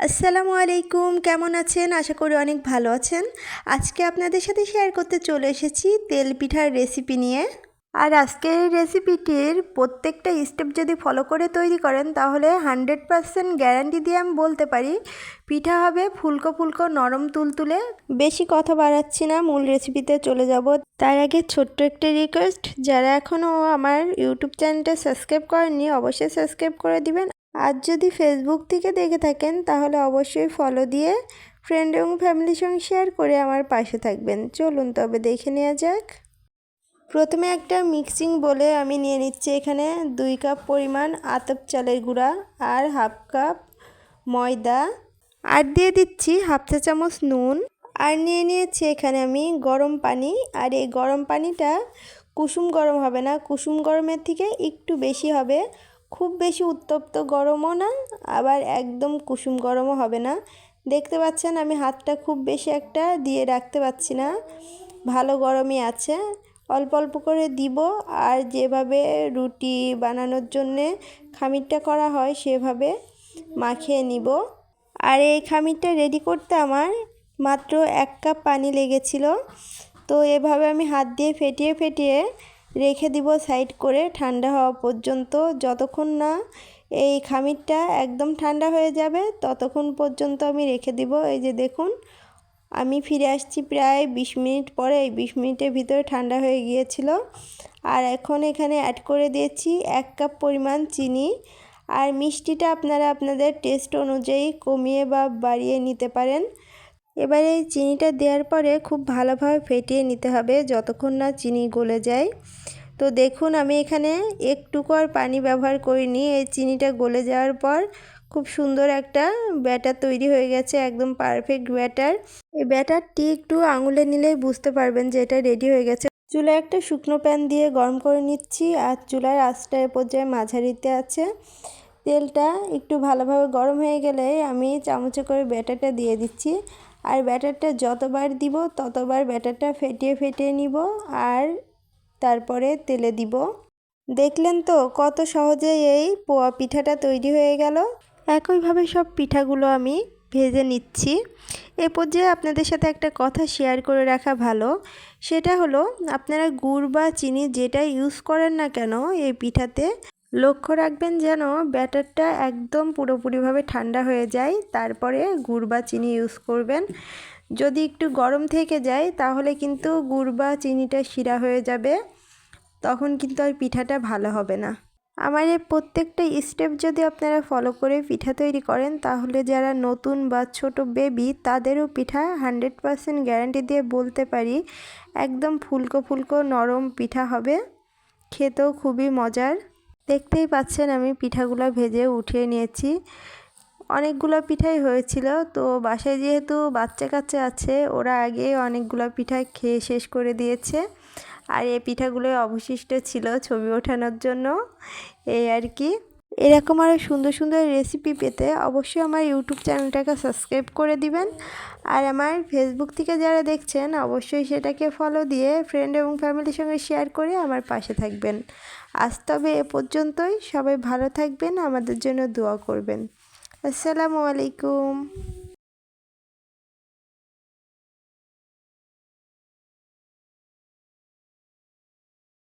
আসসালামু আলাইকুম, কেমন আছেন? আশা করি অনেক ভালো আছেন। আজকে আপনাদের সাথে শেয়ার করতে চলে এসেছি তেল পিঠার রেসিপি নিয়ে। আর আজকের রেসিপিটির প্রত্যেকটা স্টেপ যদি ফলো করে তৈরি করেন, তাহলে হানড্রেড পারসেন্ট গ্যারান্টি দিয়ে আমি বলতে পারি, পিঠা হবে ফুলকো ফুলকো নরম তুলতুলে। বেশি কথা বাড়াচ্ছি না, মূল রেসিপিতে চলে যাব। তার আগে ছোট্ট একটা রিকোয়েস্ট যারা এখনও আমার ইউটিউব চ্যানেলটা সাবস্ক্রাইব করেননি, অবশ্যই সাবস্ক্রাইব করে দিবেন। আর যদি ফেসবুক থেকে দেখে থাকেন, তাহলে অবশ্যই ফলো দিয়ে ফ্রেন্ড এবং ফ্যামিলির সঙ্গে শেয়ার করে আমার পাশে থাকবেন। চলুন তবে দেখে নেওয়া যাক। প্রথমে একটা মিক্সিং বলে আমি নিয়ে নিচ্ছি এখানে দুই কাপ পরিমাণ আতপ চালের গুঁড়া আর হাফ কাপ ময়দা। আর দিয়ে দিচ্ছি হাফ চা চামচ নুন। আর নিয়ে নিয়েছি এখানে আমি গরম পানি। আর এই গরম পানিটা কুসুম গরম হবে না, কুসুম গরমের থেকে একটু বেশি হবে। খুব বেশি উত্তপ্ত গরমও না, আবার একদম কুসুম গরমও হবে না। দেখতে পাচ্ছেন আমি হাতটা খুব বেশি একটা দিয়ে রাখতে পারছি না। ভালো গরমই আছে। অল্প অল্প করে দিব আর যেভাবে রুটি বানানোর জন্যে খামিরটা করা হয় সেভাবে মাখিয়ে নিব। আর এই খামিরটা রেডি করতে আমার মাত্র এক কাপ পানি লেগেছিল। তো এভাবে আমি হাত দিয়ে ফেটিয়ে ফেটিয়ে রেখে দিব সাইড করে ঠান্ডা হওয়া পর্যন্ত। যতক্ষণ না এই খামিরটা একদম ঠান্ডা হয়ে যাবে, ততক্ষণ পর্যন্ত আমি রেখে দিব। এই যে দেখুন, আমি ফিরে আসছি প্রায় বিশ মিনিট পরে। এই বিশ মিনিটের ভিতরে ঠান্ডা হয়ে গিয়েছিল। আর এখন এখানে অ্যাড করে দিয়েছি এক কাপ পরিমাণ চিনি। আর মিষ্টিটা আপনারা আপনাদের টেস্ট অনুযায়ী কমিয়ে বা বাড়িয়ে নিতে পারেন। এবারে চিনিটা দেওয়ার পরে খুব ভালোভাবে ফেটিয়ে নিতে হবে যতক্ষণ না চিনি গলে যায়। তো দেখুন, আমি এখানে একটুকু আর পানি ব্যবহার করিনি। এই চিনিটা গলে যাওয়ার পর খুব সুন্দর একটা ব্যাটার তৈরি হয়ে গেছে, একদম পারফেক্ট ব্যাটার। এই ব্যাটারটি একটু আঙুলে নিলেই বুঝতে পারবেন যে এটা রেডি হয়ে গেছে। চুলা একটা শুকনো প্যান দিয়ে গরম করে নিচ্ছি আর চুলার আঁচটা এ পর্যায়ে মাঝারিতে আছে। তেলটা একটু ভালোভাবে গরম হয়ে গেলে আমি চামচে করে ব্যাটারটা দিয়ে দিচ্ছি। আর ব্যাটারটা যতবার দিব, ততবার ব্যাটারটা ফেটিয়ে ফেটিয়ে নিব আর তারপরে তেলে দিব। দেখলেন তো কত সহজে এই পোয়া পিঠাটা তৈরি হয়ে গেল? একইভাবে সব পিঠাগুলো আমি ভেজে নিচ্ছি। এ পর্যায়ে আপনাদের সাথে একটা কথা শেয়ার করে রাখা ভালো। সেটা হলো, আপনারা গুড় বা চিনি যেটা ইউজ করেন না কেন এই পিঠাতে লক্ষ্য রাখবেন যেন ব্যাটারটা একদম পুরোপুরিভাবে ঠান্ডা হয়ে যায়। তারপরে গুড় বা চিনি ইউজ করবেন। যদি একটু গরম থেকে যায়, তাহলে কিন্তু গুড় বা চিনিটা শিরা হয়ে যাবে। তখন কিন্তু আর পিঠাটা ভালো হবে না। আমার এই প্রত্যেকটা স্টেপ যদি আপনারা ফলো করে পিঠা তৈরি করেন, তাহলে যারা নতুন বা ছোট বেবি তাদেরও পিঠা হান্ড্রেড পারসেন্ট গ্যারান্টি দিয়ে বলতে পারি, একদম ফুলকো ফুলকো নরম পিঠা হবে। খেতেও খুবই মজার। দেখতেই পাচ্ছেন আমি পিঠাগুলো ভেজে উঠিয়ে নিয়েছি। অনেকগুলো পিঠাই হয়েছিল, তো বাসায় যেহেতু বাচ্চা কাচ্চা আছে, ওরা আগে অনেকগুলো পিঠা খেয়ে শেষ করে দিয়েছে। আর এই পিঠাগুলো অবশিষ্ট ছিল ছবি ওঠানোর জন্য, এই আর কি। এরকম আরও সুন্দর সুন্দর রেসিপি পেতে অবশ্যই আমার ইউটিউব চ্যানেলটাকে সাবস্ক্রাইব করে দিবেন। আর আমার ফেসবুক থেকে যারা দেখছেন, অবশ্যই সেটাকে ফলো দিয়ে ফ্রেন্ড এবং ফ্যামিলির সঙ্গে শেয়ার করে আমার পাশে থাকবেন। আজ তবে এ পর্যন্তই। সবাই ভালো থাকবেন, আমাদের জন্য দোয়া করবেন। আসসালামু আলাইকুম।